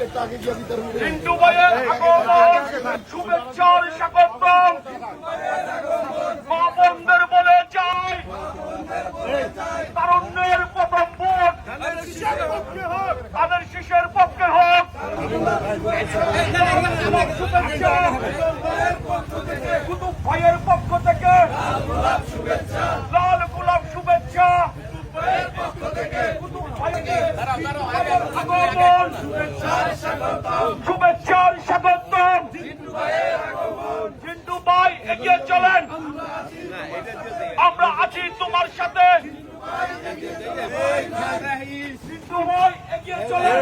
চিন্টু ভাইয়ের আগমন শুভেচ্ছার স্বাগতম বলে যাই তারুণ্যের প্রথম ভোট তাদের শিশের পক্ষে হোক শুভেচ্ছা কুতুব ভাইয়ের পক্ষ থেকে লাল গোলাপ শুভেচ্ছা কুতুব ভাইয়ের আগমন শুভেচ্ছার স্বাগতম জিন্টু ভাই এগিয়ে চলেন। আমরা আছি তোমার সাথে। এগিয়ে চলেন।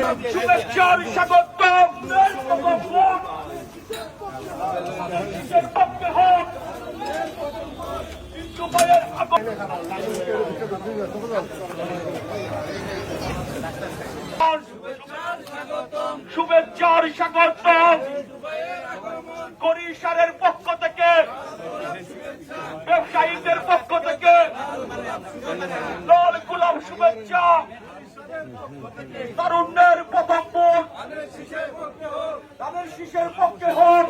শুভেচ্ছার স্বাগতম করিসারের পক্ষ থেকে ব্যবসায়ীদের পক্ষ থেকে লাল গোলাপ শুভেচ্ছা। তারুণ্যের প্রথম তাদের শিশের পক্ষে হোক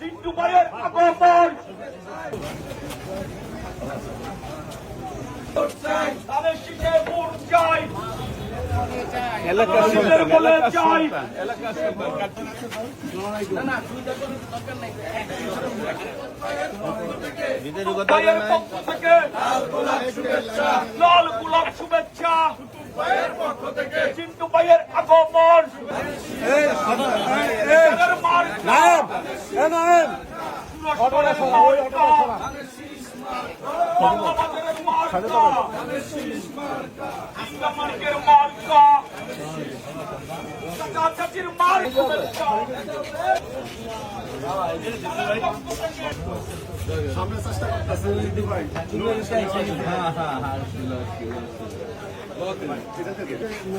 চিন্টু ভাইয়ের আগমন তাদের শিশে ভোট চাই তাদের বলে চাই ভাইয়ের পক্ষ থেকে লাল গোলাপ শুভেচ্ছা। চিন্টু ভাইয়ের আগমন। মার্কা, বাংলাবাজারের মার্কা, ইসলামার্কের মার্কা, চাচাচির মার্কা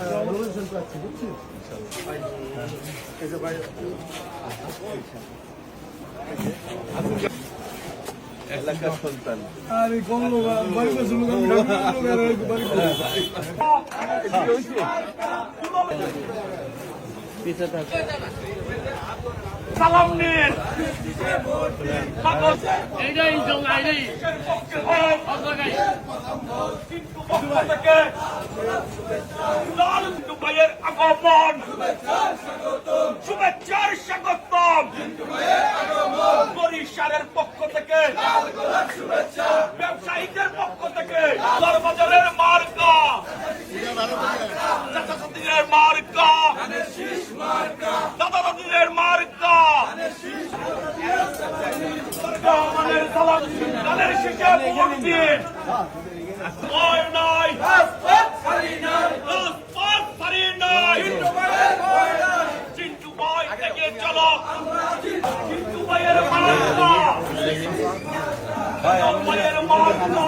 শুভেচ্ছা। এলাকার সন্তান। আর সালাম নিন। এইটাই এইটাই। দুবাইয়ের আগমন। শুভেচ্ছার স্বাগতম। বরিশালের পক্ষ থেকে ব্যবসায়ীদের পক্ষ থেকে বাজারের মার্কা ভোট দিন ভয় নাই রাজপথ ছাড়ি নাই চিন্টু ভাই এগিয়ে চলো চিন্টু ভাইয়ের মার্কা ভাইয়ের মার্কা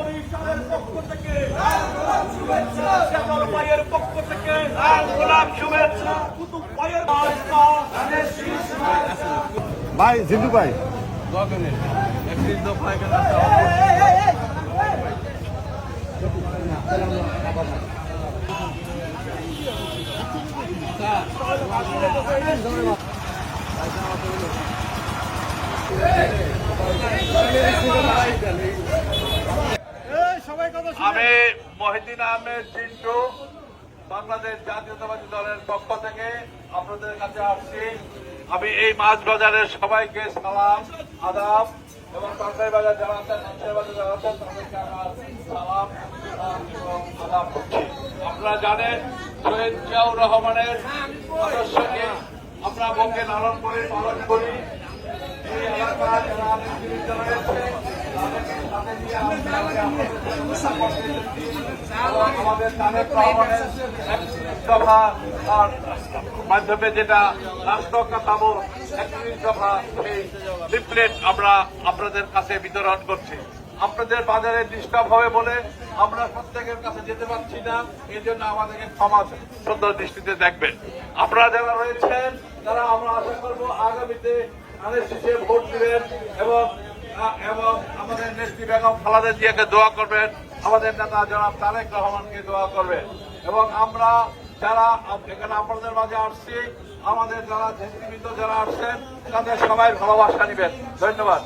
পক্ষ থেকে শ্যামল ভাইয়ের পক্ষ থেকে গোলাপ শুভেচ্ছা কুতুব ভাইয়ের ভাই জিন্দু ভাই আমি মহিদিন আহমেদ জিন্টু, বাংলাদেশ জাতীয়তাবাদী দলের পক্ষ থেকে আপনাদের কাছে আসছি। আমি এই মাছ বাজারের সবাইকে সালাম, আদাব এবং সরকারি বাজার যারা আছেন বাজার যারা আছেন, তাদেরকে সালাম, আদাব করছি। আপনারা জানেন, শহীদ জিয়াউর রহমানের আদর্শকে আমরা বঙ্গে লালন করে পালন করি। এই এলাকার নেতৃবৃন্দ রয়েছে তাদেরকে সাথে নিয়ে আমরা আজকে আপনাদের সঙ্গে কথা বলতে এসেছি। এবং মাধ্যমে যেটা রাষ্ট্র কাঠামো একত্রিশ দফা সেই আমরা আপনাদের কাছে বিতরণ করছি আপনাদের বাজারে ডিস্টার্ব হবে বলে আমরা প্রত্যেকের কাছে যেতে পারছি না এই জন্য আমাদেরকে ক্ষমা সুন্দর দৃষ্টিতে দেখবেন আপনারা যারা রয়েছেন, তারা আমরা আশা করব আগামীতে ভোট দিবেন এবং এবং আমাদের নেত্রী বেগম খালাদা জিয়াকে দোয়া করবেন। আমাদের নেতা জনাব তারেক রহমানকে দোয়া করবেন। এবং আমরা যারা এখানে আপনাদের মাঝে আসছি, আমাদের যারা নেতৃবৃন্দ যারা আসছেন, তাদের সবাই ভালোবাসা নিবেন। ধন্যবাদ।